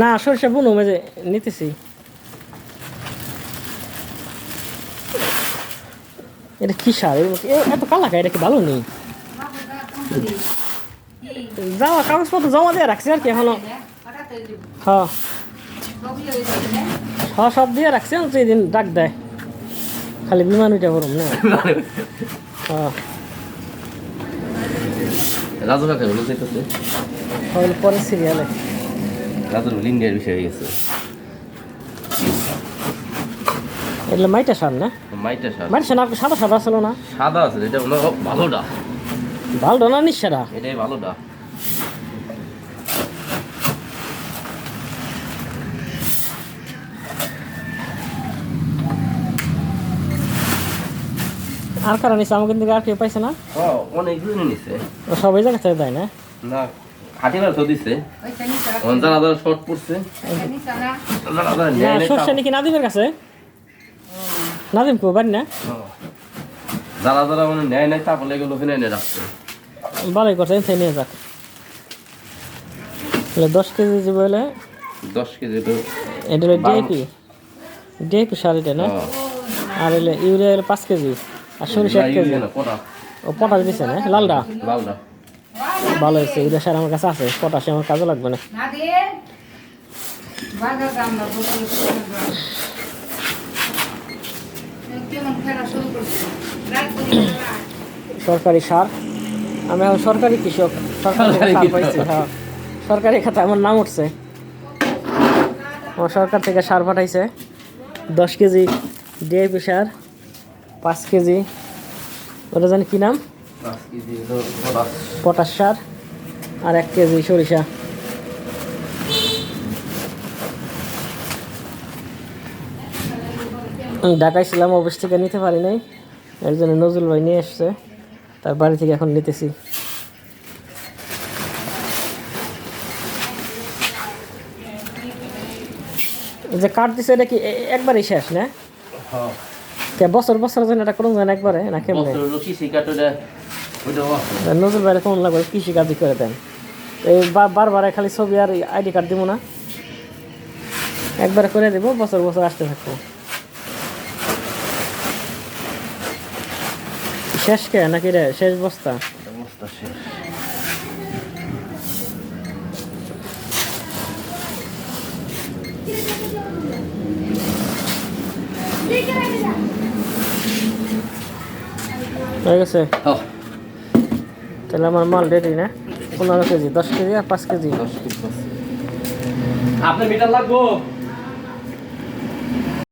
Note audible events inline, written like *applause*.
না সরিষা বুনো মেজে নিতেছি। এটা কি সার? এত কালা এটা কি ভালো নেই যাওয়া কাগজপত্র জমা দিয়ে রাখছি আর কি এখনও। হ্যাঁ। হ্যাঁ সব দিয়ে রাখছি আমি এই দিন ডাক দেয়। খালি বিমান উঠে করুম না। *laughs* হ্যাঁ। রাজু কাকে হলো যেতেছে হল পরে সিরিয়ালে রাজুর হল ইন্ডিয়ার বিষয় হয়ে গেছে। এগুলো মাইটা সার না? মাইটা সার। মাইটা সার সাদা সাদা ছিল না। সাদা আছে এটা হলো ভালোটা। ভালো না নিঃসারা? এটাই ভালোটা। আর কারণ নিচ্ছে আমাকে কিন্তু আর কেউ পাইছে না। ও অনেক দিন নিছে। সবাই জায়গা থেকে দেয় না? না তো দিছে। শর্ট পড়ছে। সর্ষে নাকি নাদিমের কাছে? নাদিম কো বাড়ি না? যারা যারা মানে নেয় নাই তারপরে এগুলো ফেনে এনে রাখছে ভালোই করছে এনথে নিয়ে যাক। দশ কেজি যে বলে দশ কেজি এটা হলো ডিএপি ডিএপি সার এটা না। আর হলো ইউরিয়া পাঁচ কেজি। আর সরিষা এক কেজি। ও পটাশ না? লালডা? ভালো হয়েছে সার আমার কাছে আছে পটাশে আমার কাজে লাগবে না। সরকারি সার। আমি এখন সরকারি কৃষক সরকারি থেকে সার কৃষক। হ্যাঁ। সরকারি খাতে আমার নাম উঠছে। আমার সরকার থেকে সার পাঠাইছে দশ কেজি ডিএপি সার। পাঁচ কেজি। ওটা জানি কি নাম? পটাশ। সার আর এক কেজি সরিষা। ঢাকায় ছিলাম অফিস থেকে নিতে পারি নাই। এর জন্য নজরুল ভাই নিয়ে এসছে। তার বাড়ি থেকে এখন নিতেছি। যে কাঠ দিছে এটা কি একবারই শেষ না? হ্যাঁ। কে বছর বছর যেন এটা করুন যেন একবারে না কেমনে? নজর বাইরে কেমন লাগবে কৃষি কাজই করে দেন? এই বারবার খালি ছবি আর আইডি কার্ড দিব না। একবারে করে দেবো বছর বছর আসতে থাকব। শেষ কে নাকি রে? শেষ বস্তা? অবস্থা শেষ। হয়ে গেছে? তাহলে আমার মাল রেডি না? পনেরো কেজি দশ কেজি আর পাঁচ কেজি। আপনার মিটার লাগবো?